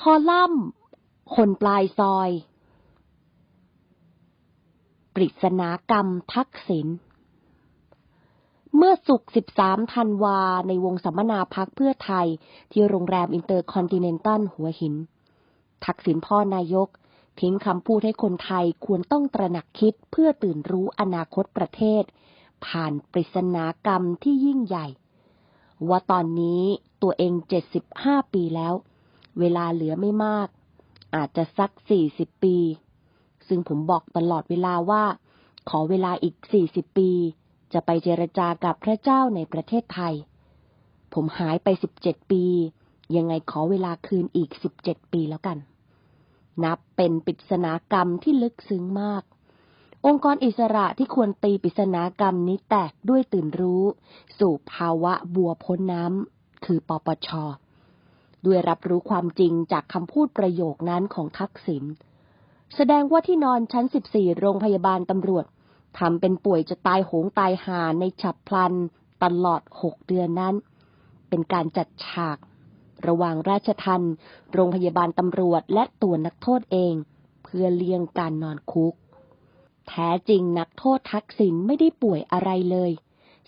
คอลัมน์ คนปลายซอย ปริศนากรรมทักษิณ เมื่อสุก13 ธันวา ในวงสัมมนาพักเพื่อไทย ที่โรงแรมอินเตอร์คอนติเนนตัลหัวหิน ทักษิณพ่อนายก ทิ้งคำพูดให้คนไทยควรต้องตระหนักคิดเพื่อตื่นรู้อนาคตประเทศ ผ่านปริศนากรรมที่ยิ่งใหญ่ ว่าตอนนี้ตัวเอง 75 ปีแล้ว เวลาเหลือไม่มาก อาจจะสัก40ปี ซึ่งผมบอกตลอดเวลาว่า ขอเวลาอีก40ปี จะไปเจรจากับพระเจ้าในประเทศไทย ผมหายไป17ปี ยังไงขอเวลาคืนอีก17ปีแล้วกัน นับเป็นปริศนากรรมที่ลึกซึ้งมากองค์กรอิสระที่ควรตีปริศนากรรมนี้แตกด้วยตื่นรู้ สู่ภาวะบัวพ้นน้ำ คือปปช ด้วยรับรู้ความจริงจากคำพูดประโยคนั้นของทักษิณแสดงว่าที่นอนชั้น 14 โรงพยาบาลตำรวจทำเป็นป่วยจะตายโหงตายหาในฉับพลันตลอด6เดือนนั้น เป็นการจัดฉาก ระหว่างราชทันโรงพยาบาลตำรวจและตัวนักโทษเอง เพื่อเลี่ยงการนอนคุก แท้จริงนักโทษทักษิณไม่ได้ป่วยอะไรเลย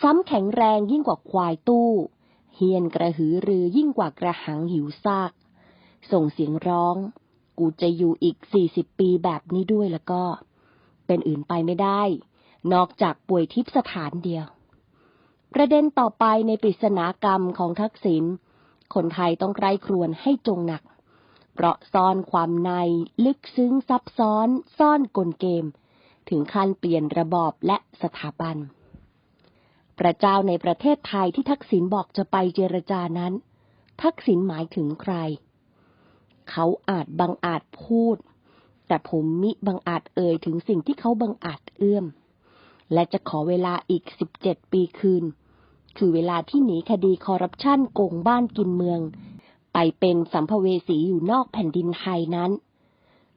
ซ้ำแข็งแรงยิ่งกว่าควายตู้ เฮียนกระหือรือยิ่งกว่ากระหังหิวซาก ส่งเสียงร้อง กูจะอยู่อีกสี่สิบปีแบบนี้ด้วยแล้วก็ เป็นอื่นไปไม่ได้ นอกจากป่วยทิพสถานเดียว ประเด็นต่อไปในปริศนากรรมของทักษิณคนไทยต้องไกรครวญให้จงหนัก เพราะซ่อนความในลึกซึ้งซับซ้อน ซ่อนกลเกม ถึงขั้นเปลี่ยนระบอบและสถาบัน พระเจ้าในประเทศไทยที่ทักษิณบอกจะไปเจรจานั้น ทักษิณหมายถึงใคร เขาอาจบังอาจพูด แต่ผมมิบังอาจเอ่ยถึงสิ่งที่เขาบังอาจเอื้อม และจะขอเวลาอีก17ปีคืน คือเวลาที่หนีคดีคอร์รัปชันโกงบ้านกินเมือง ไปเป็นสัมภเวสีอยู่นอกแผ่นดินไทยนั้น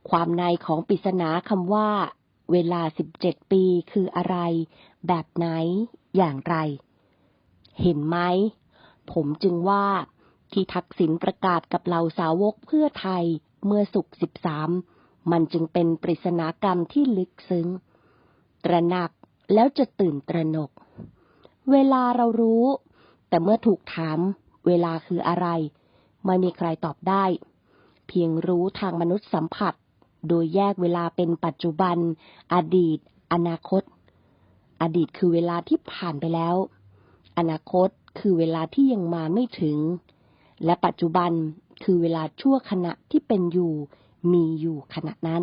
ความในของปริศนาคำว่า เวลา17ปีคืออะไร แบบไหน อย่างไร เห็นไหม ผมจึงว่าที่ทักษิณประกาศกับเหล่าสาวกเพื่อไทยเมื่อสุกสิบสามมันจึงเป็นปริศนากรรมที่ลึกซึ้ง ตระหนักแล้วจะตื่นตระหนก เวลาเรารู้ แต่เมื่อถูกถาม เวลาคืออะไร ไม่มีใครตอบได้ เพียงรู้ทางมนุษย์สัมผัส โดยแยกเวลาเป็นปัจจุบัน อดีต อนาคต อดีตคือเวลาที่ผ่านไปแล้ว อนาคตคือเวลาที่ยังมาไม่ถึง และปัจจุบันคือเวลาชั่วขณะที่เป็นอยู่ มีอยู่ขณะนั้น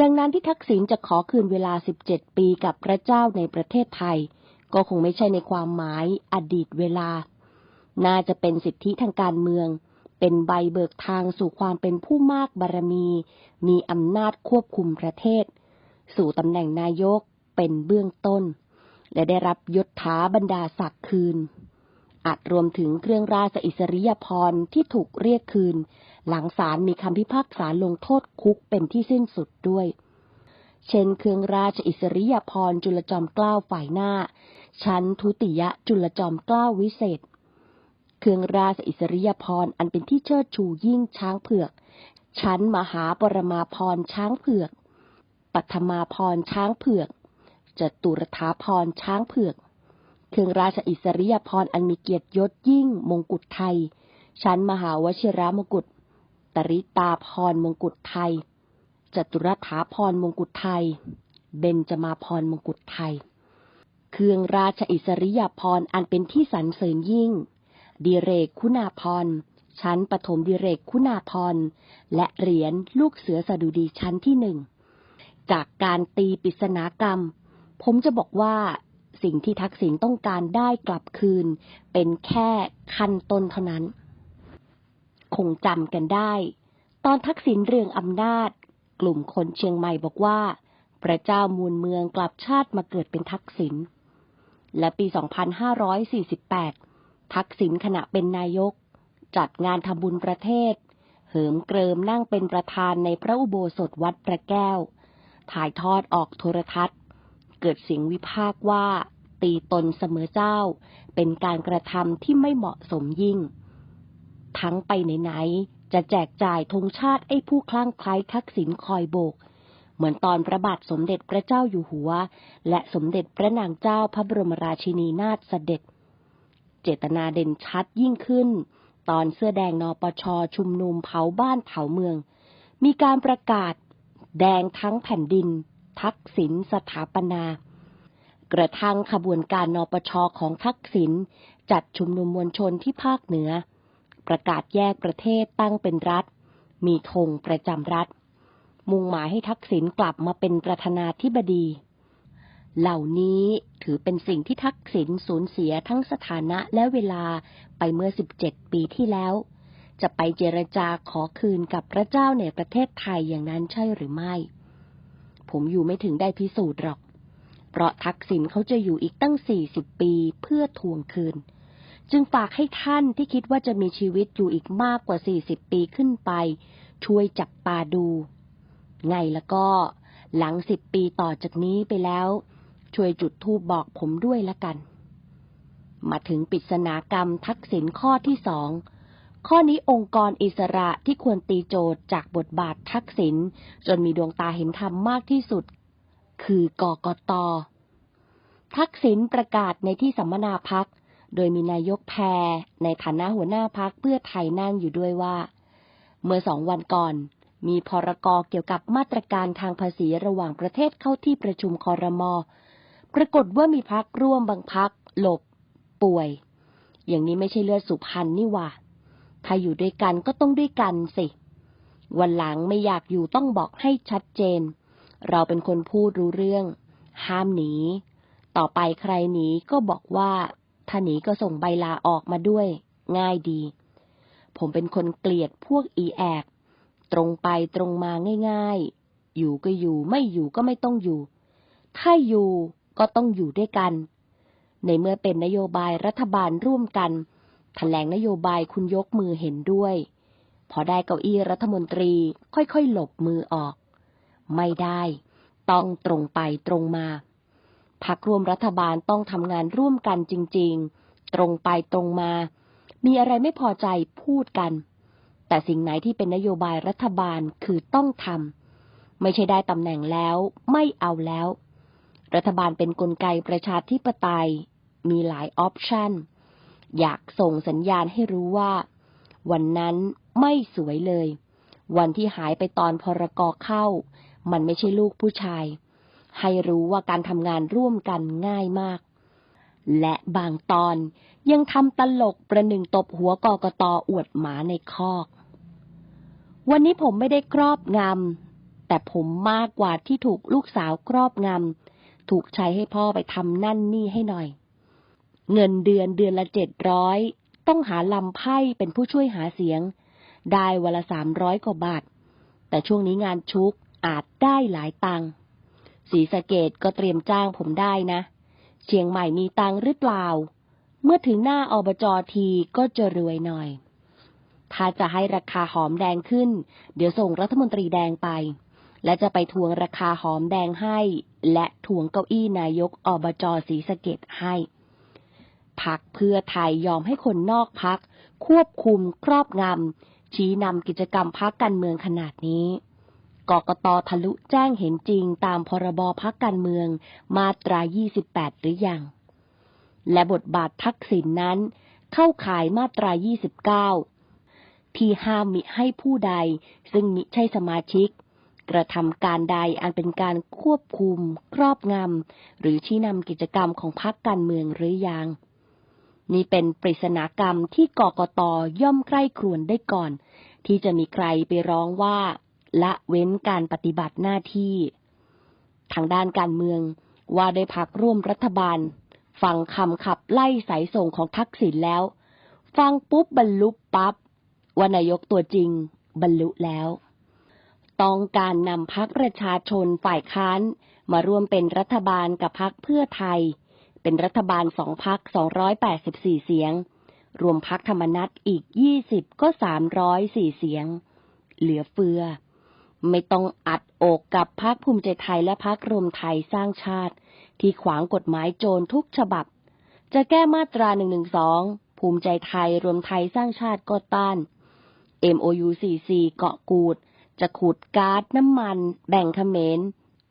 ดังนั้นที่ทักษิณจะขอคืนเวลา 17 ปีกับพระเจ้าในประเทศไทย ก็คงไม่ใช่ในความหมายอดีตเวลา น่าจะเป็นสิทธิทางการเมือง เป็นใบเบิกทางสู่ความเป็นผู้มากบารมี มีอำนาจควบคุมประเทศ สู่ตำแหน่งนายก เป็นเบื้องต้น และได้รับยศถาบรรดาศักดิ์คืน อาจรวมถึงเครื่องราชอิสริยาภรที่ถูกเรียกคืน หลังศาลมีคำพิพากษาลงโทษคุกเป็นที่สิ้นสุดด้วย เช่นเครื่องราชอิสริยาภรจุลจอมเกล้าฝ่ายหน้า ชั้นทุติยจุลจอมเกล้าวิเศษเครื่องราชอิสริยาภรอันเป็นที่เชิดชูยิ่งช้างเผือก ชั้นมหาปรมาภรช้างเผือก ปัทมาพรช้างเผือก จตุรถาพรช้างเผือก เครื่องราชอิสริยาภรอันมีเกียรติยศยิ่งมงกุฎไทย ชั้นมหาวชิรามกุฎตริตาพรมงกุฎไทย จตุรถาพรมงกุฎไทย เบญจมาพรมงกุฎไทย เครื่องราชอิสริยาภรอันเป็นที่สรรเสริญยิ่งดีเรกคุณาพรชั้นปฐมดีเรกคุณาพรและเหรียญลูกเสือสดุดีชั้นที่หนึ่ง จากการตีปริศนากรรม ผมจะบอกว่าสิ่งที่ทักษิณต้องการได้กลับคืน เป็นแค่ขั้นต้นเท่านั้น คงจำกันได้ ตอนทักษิณเรืองอำนาจ กลุ่มคนเชียงใหม่บอกว่า พระเจ้ามูลเมืองกลับชาติมาเกิดเป็นทักษิณและปี 2548 ทักษิณขณะเป็นนายก จัดงานทำบุญประเทศ เหิมเกริมนั่งเป็นประธานในพระอุโบสถวัดพระแก้ว ถ่ายทอดออกโทรทัศน์ เกิดเสียงวิพากษ์ว่า ตีตนเสมอเจ้า เป็นการกระทำที่ไม่เหมาะสมยิ่ง ทั้งไปไหนๆจะแจกจ่ายธงชาติไอ้ผู้คลั่งไคล้ทักษิณคอยโบก เหมือนตอนพระบาทสมเด็จพระเจ้าอยู่หัว และสมเด็จพระนางเจ้าพระบรมราชินีนาถเสด็จ เจตนาเด่นชัดยิ่งขึ้น ตอนเสื้อแดงนปชชุมนุมเผาบ้านเผาเมือง มีการประกาศ แดงทั้งแผ่นดิน ทักษิณสถาปนากระทั่งขบวนการนปชของทักษิณจัดชุมนุมมวลชนที่ภาคเหนือ ประกาศแยกประเทศตั้งเป็นรัฐ มีธงประจำรัฐ มุ่งหมายให้ทักษิณกลับมาเป็นประธานาธิบดี เหล่านี้ถือเป็นสิ่งที่ทักษิณสูญเสียทั้งสถานะและเวลาไปเมื่อ 17 ปีที่แล้ว จะไปเจรจาขอคืนกับพระเจ้าในประเทศไทยอย่างนั้นใช่หรือไม่ ผมอยู่ไม่ถึงได้พิสูจน์หรอก เพราะทักษิณเขาจะอยู่อีกตั้ง40ปีเพื่อทวงคืน จึงฝากให้ท่านที่คิดว่าจะมีชีวิตอยู่อีกมากกว่า40ปีขึ้นไป ช่วยจับตาดู ไงแล้วก็ หลัง10ปีต่อจากนี้ไปแล้ว ช่วยจุดธูปบอกผมด้วยละกัน มาถึงปริศนากรรมทักษิณข้อที่สอง ข้อนี้องค์กรอิสระที่ควรตีโจทย์จากบทบาททักษิณจนมีดวงตาเห็นธรรมมากที่สุด คือกกต ทักษิณประกาศในที่สัมมนาพัก โดยมีนายกแพรในฐานะหัวหน้าพักเพื่อไทยนั่งอยู่ด้วยว่า เมื่อสองวันก่อน มีพรกรเกี่ยวกับมาตรการทางภาษีระหว่างประเทศเข้าที่ประชุมคอรมอปรากฏว่ามีพักร่วมบางพักหลบ ป่วย อย่างนี้ไม่ใช่เลือดสุพรรณนี่ว่า ถ้าอยู่ด้วยกันก็ต้องด้วยกันสิ วันหลังไม่อยากอยู่ต้องบอกให้ชัดเจน เราเป็นคนพูดรู้เรื่อง ห้ามหนี ต่อไปใครหนีก็บอกว่า ถ้าหนีก็ส่งใบลาออกมาด้วย ง่ายดี ผมเป็นคนเกลียดพวกอีแอบตรงไปตรงมาง่ายๆ อยู่ก็อยู่ไม่อยู่ก็ไม่ต้องอยู่ ถ้าอยู่ก็ต้องอยู่ด้วยกัน ในเมื่อเป็นนโยบายรัฐบาลร่วมกัน แถลงนโยบายคุณยกมือเห็นด้วย พอได้เก้าอี้รัฐมนตรีค่อยๆ หลบมือออก ไม่ได้ ต้องตรงไปตรงมาพักร่วมรัฐบาลต้องทำงานร่วมกันจริง ๆ ตรงไปตรงมา มีอะไรไม่พอใจพูดกัน แต่สิ่งไหนที่เป็นนโยบายรัฐบาลคือต้องทำไม่ใช่ได้ตำแหน่งแล้วไม่เอาแล้ว รัฐบาลเป็นนกลไกประชาธิปไตย มีหลายออปชั่น อยากส่งสัญญาณให้รู้ว่า วันนั้นไม่สวยเลย วันที่หายไปตอนพรกเข้า มันไม่ใช่ลูกผู้ชาย ให้รู้ว่าการทำงานร่วมกันง่ายมาก และบางตอนยังทำตลกประหนึ่งตบหัวกกตอวดหมาในคอก วันนี้ผมไม่ได้ครอบงำแต่ผมมากกว่าที่ถูกลูกสาวครอบงำถูกใช้ให้พ่อไปทำนั่นนี่ให้หน่อย เงินเดือนเดือนละเจ็ดร้อยต้องหาลำไพ่เป็นผู้ช่วยหาเสียง ได้วันละสามร้อยกว่าบาท แต่ช่วงนี้งานชุกอาจได้หลายตังค์สีสะเกตก็เตรียมจ้างผมได้นะ เชียงใหม่มีตังค์หรือเปล่า เมื่อถึงหน้าอบจทีก็จะรวยหน่อย ถ้าจะให้ราคาหอมแดงขึ้น เดี๋ยวส่งรัฐมนตรีแดงไป และจะไปทวงราคาหอมแดงให้ และทวงเก้าอี้นายกอบจศรีสะเกดให้ พักเพื่อไทยยอมให้คนนอกพัก ควบคุมครอบงำ ชี้นำกิจกรรมพักการเมืองขนาดนี้กกตทะลุแจ้งเห็นจริงตามพรบพักการเมืองมาตรา 28 หรือยัง และบทบาททักษิณนนั้น เข้าข่ายมาตรา 29 ที่ห้ามมิให้ผู้ใดซึ่งมิใช่สมาชิก กระทำการใดอันเป็นการควบคุม ครอบงำ หรือชี้นำกิจกรรมของพรรคการเมืองหรือยัง นี่เป็นปริศนากรรมที่กกตย่อมใกล้ครวนได้ก่อน ที่จะมีใครไปร้องว่า ละเว้นการปฏิบัติหน้าที่ ทางด้านการเมืองว่าได้พักร่วมรัฐบาล ฟังคำขับไล่สายส่งของทักษิณแล้ว ฟังปุ๊บบรรลุปับ๊บว่านายกตัวจริง บรรลุแล้ว ต้องการนำพักประชาชนฝ่ายค้านมาร่วมเป็นรัฐบาลกับพักเพื่อไทย เป็นรัฐบาลสองพัก284เสียง รวมพักธรรมนัตอีก20ก็304เสียง เหลือเฟือ ไม่ต้องอัดอกกับพักภูมิใจไทยและพักรวมไทยสร้างชาติ ที่ขวางกฎหมายโจรทุกฉบับ จะแก้มาตรา1นึภูมิใจไทยรวมไทยสร้างชาติก็ต้าน MOU 44เกาะกูด จะขุดก๊าซน้ำมัน แบ่งเขมร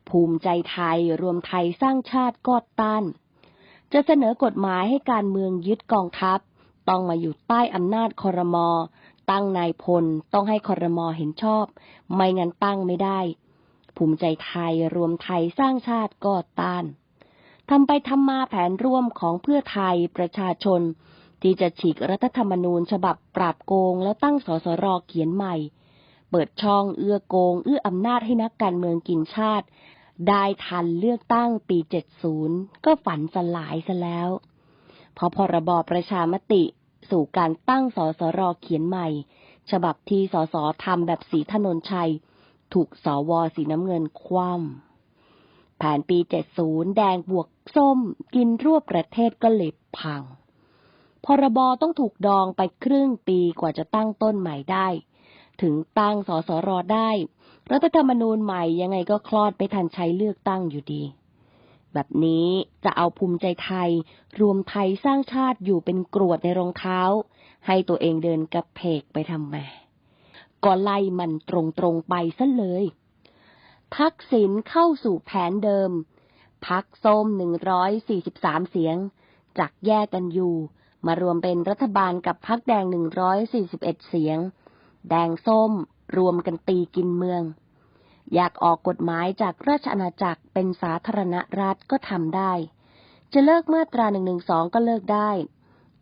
ภูมิใจไทยรวมไทยสร้างชาติกอดต้าน จะเสนอกฎหมายให้การเมืองยึดกองทัพ ต้องมาอยู่ใต้อำนาจคอรมอตั้งนายพลต้องให้คอรมอเห็นชอบ ไม่งั้นตั้งไม่ได้ ภูมิใจไทยรวมไทยสร้างชาติกอดต้านทำไปทำมาแผนร่วมของเพื่อไทยประชาชน ที่จะฉีกรัฐธรรมนูญฉบับปราบโกงแล้วตั้งสสรเขียนใหม่ เปิดช่องเอื้อโกง เอื้ออำนาจให้นักการเมืองกินชาติ ได้ทันเลือกตั้งปี 70 ก็ฝันสลายซะแล้วพอพรบประชามติสู่การตั้งสสรเขียนใหม่ ฉบับที่สสทำแบบสีถนนชัย ถูกสวสีน้ำเงินคว่ำแผนปี 70 แดงบวกส้มกินรวบประเทศก็เลยพัง พรบต้องถูกดองไปครึ่งปีกว่าจะตั้งต้นใหม่ได้ ถึงตั้งสสรได้ รัฐธรรมนูญใหม่ยังไงก็คลอดไปทันใช้เลือกตั้งอยู่ดี แบบนี้จะเอาภูมิใจไทย รวมไทยสร้างชาติอยู่เป็นกรวดในรองเท้า ให้ตัวเองเดินกระเพกไปทำไมก็ไล่มันตรงๆไปซะเลย ทักษิณเข้าสู่แผนเดิม พักส้ม143เสียง จากแยกกันอยู่ มารวมเป็นรัฐบาลกับพักแดง141เสียง แดงส้ม รวมกันตีกินเมือง อยากออกกฎหมายจากราชอาณาจักรเป็นสาธารณรัฐก็ทำได้ จะเลิกมาตรา112ก็เลิกได้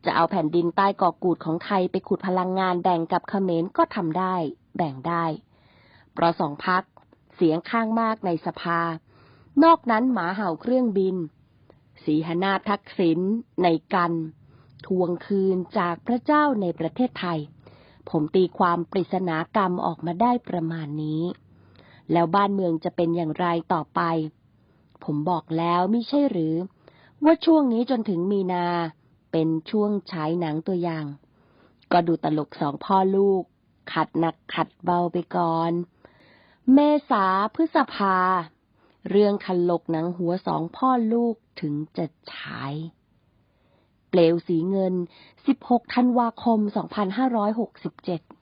จะเอาแผ่นดินใต้เกาะกูดของไทยไปขุดพลังงานแบ่งกับเขมรก็ทำได้ แบ่งได้เพราะสองพัก เสียงข้างมากในสภา นอกนั้นหมาเห่าเครื่องบิน สีหนาทักษิณในกัน ทวงคืนจากพระเจ้าในประเทศไทย ผมตีความปริศนากรรมออกมาได้ประมาณนี้ แล้วบ้านเมืองจะเป็นอย่างไรต่อไป ผมบอกแล้วไม่ใช่หรือ ว่าช่วงนี้จนถึงมีนา เป็นช่วงฉายหนังตัวอย่าง ก็ดูตลกสองพ่อลูก ขัดหนักขัดเบาไปก่อน เมษาพฤษภา เรื่องคันลกหนังหัวสองพ่อลูกถึงจะฉาย เปลวสีเงิน 16 ธันวาคม 2567